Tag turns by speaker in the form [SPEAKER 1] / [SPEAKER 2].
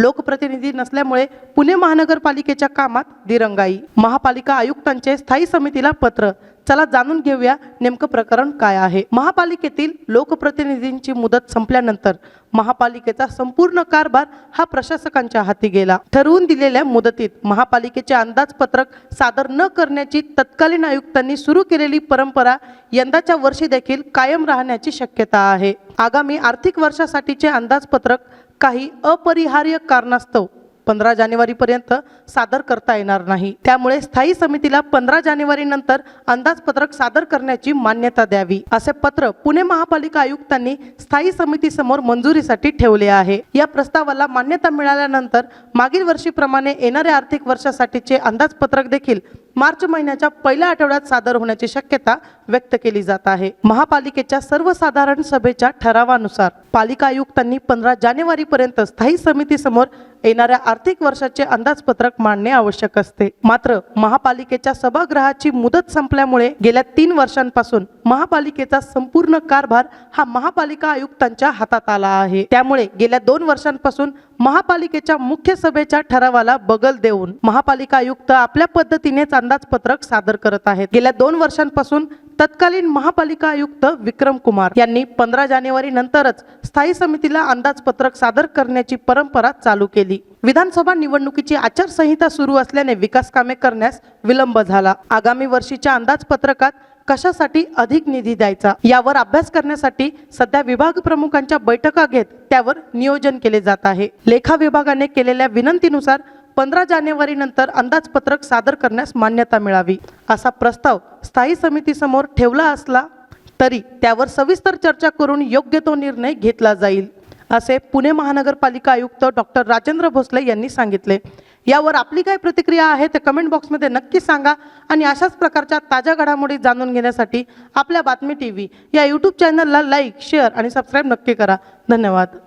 [SPEAKER 1] लोकप्रतिनिधी नसल्यामुळे पुणे महानगरपालिकेच्या कामात दिरंगाई. महापालिका आयुक्तांचे स्थायी समितीला पत्र. चला जाणून घेऊया नेमकं प्रकरण काय आहे. महापालिकेतील लोकप्रतिनिधींची मुदत संपल्यानंतर महापालिकेचा संपूर्ण कारभार हा प्रशासकांच्या हाती गेला. ठरवून दिलेल्या मुदतीत महापालिकेचे अंदाजपत्रक सादर न करण्याची तत्कालीन आयुक्तांनी सुरू केलेली परंपरा यंदाच्या वर्षी देखील कायम राहण्याची शक्यता आहे. आगामी आर्थिक वर्षासाठीचे अंदाजपत्रक काही अपरिहार्य कारणास्तव पंधरा जानेवारीपर्यंत सादर करता येणार नाही. त्यामुळे स्थायी समितीला पंधरा जानेवारीनंतर अंदाजपत्रक सादर करण्याची मान्यता द्यावी. असे पत्र पुणे महापालिका आयुक्तांनी स्थायी समितीसमोर मंजुरीसाठी ठेवले आहे. या प्रस्तावाला मान्यता मिळाल्यानंतर मागील वर्षीप्रमाणे येणाऱ्या आर्थिक वर्षासाठीचे अंदाजपत्रक देखील मार्च महिन्याच्या पहिल्या आठवड्यात सादर होण्याची शक्यता व्यक्त केली जात आहे. महापालिकेच्या सर्वसाधारण सभेच्या ठरावानुसार पालिका आयुक्तांनी पंधरा जानेवारीपर्यंत स्थायी समितीसमोर येणाऱ्या आर्थिक वर्षाचे अंदाजपत्रक मांडणे आवश्यक असते. मात्र महापालिकेच्या सभागृहाची मुदत संपल्यामुळे गेल्या तीन वर्षांपासून महापालिकेचा संपूर्ण कारभार हा महापालिका आयुक्तांच्या हातात आला आहे. त्यामुळे गेल्या दोन वर्षांपासून महापालिकेच्या मुख्य सभेच्या ठरावाला बगल देऊन महापालिका आयुक्त आपल्या पद्धतीनेच अंदाजपत्रक सादर करत आहेत. गेल्या दोन वर्षांपासून तत्कालीन महापालिका आयुक्त विक्रम कुमार यांनी पंधरा जानेवारी नंतरच स्थायी समितीला अंदाजपत्रक सादर करण्याची परंपरा चालू केली. केली. विधानसभा निवडणुकीची आचारसंहिता सुरू असल्याने विकास कामे करण्यास विलंब झाला. आगामी वर्षीच्या अंदाजपत्रकात कशासाठी अधिक निधी द्यायचा? यावर अभ्यास करण्यासाठी सध्या विभाग प्रमुखांच्या बैठका घेत त्यावर नियोजन केले जात आहे. लेखा विभागाने केलेल्या विनंतीनुसार पंधरा जानेवारी नंतर अंदाजपत्रक सादर करण्यास मान्यता मिळावी. असा प्रस्ताव स्थायी समितीसमोर ठेवला असला तरी त्यावर सविस्तर चर्चा करून योग्य तो निर्णय घेतला जाईल. असे पुणे महानगरपालिका आयुक्त डॉक्टर राजेंद्र भोसले यांनी सांगितले. यावर आपली काय प्रतिक्रिया आहे ते कमेंट बॉक्समध्ये नक्की सांगा आणि अशाच प्रकारच्या ताज्या घडामोडी जाणून घेण्यासाठी आपल्या बातमी टी व्ही या यूट्यूब चॅनलला लाईक शेअर आणि सबस्क्राईब नक्की करा. धन्यवाद.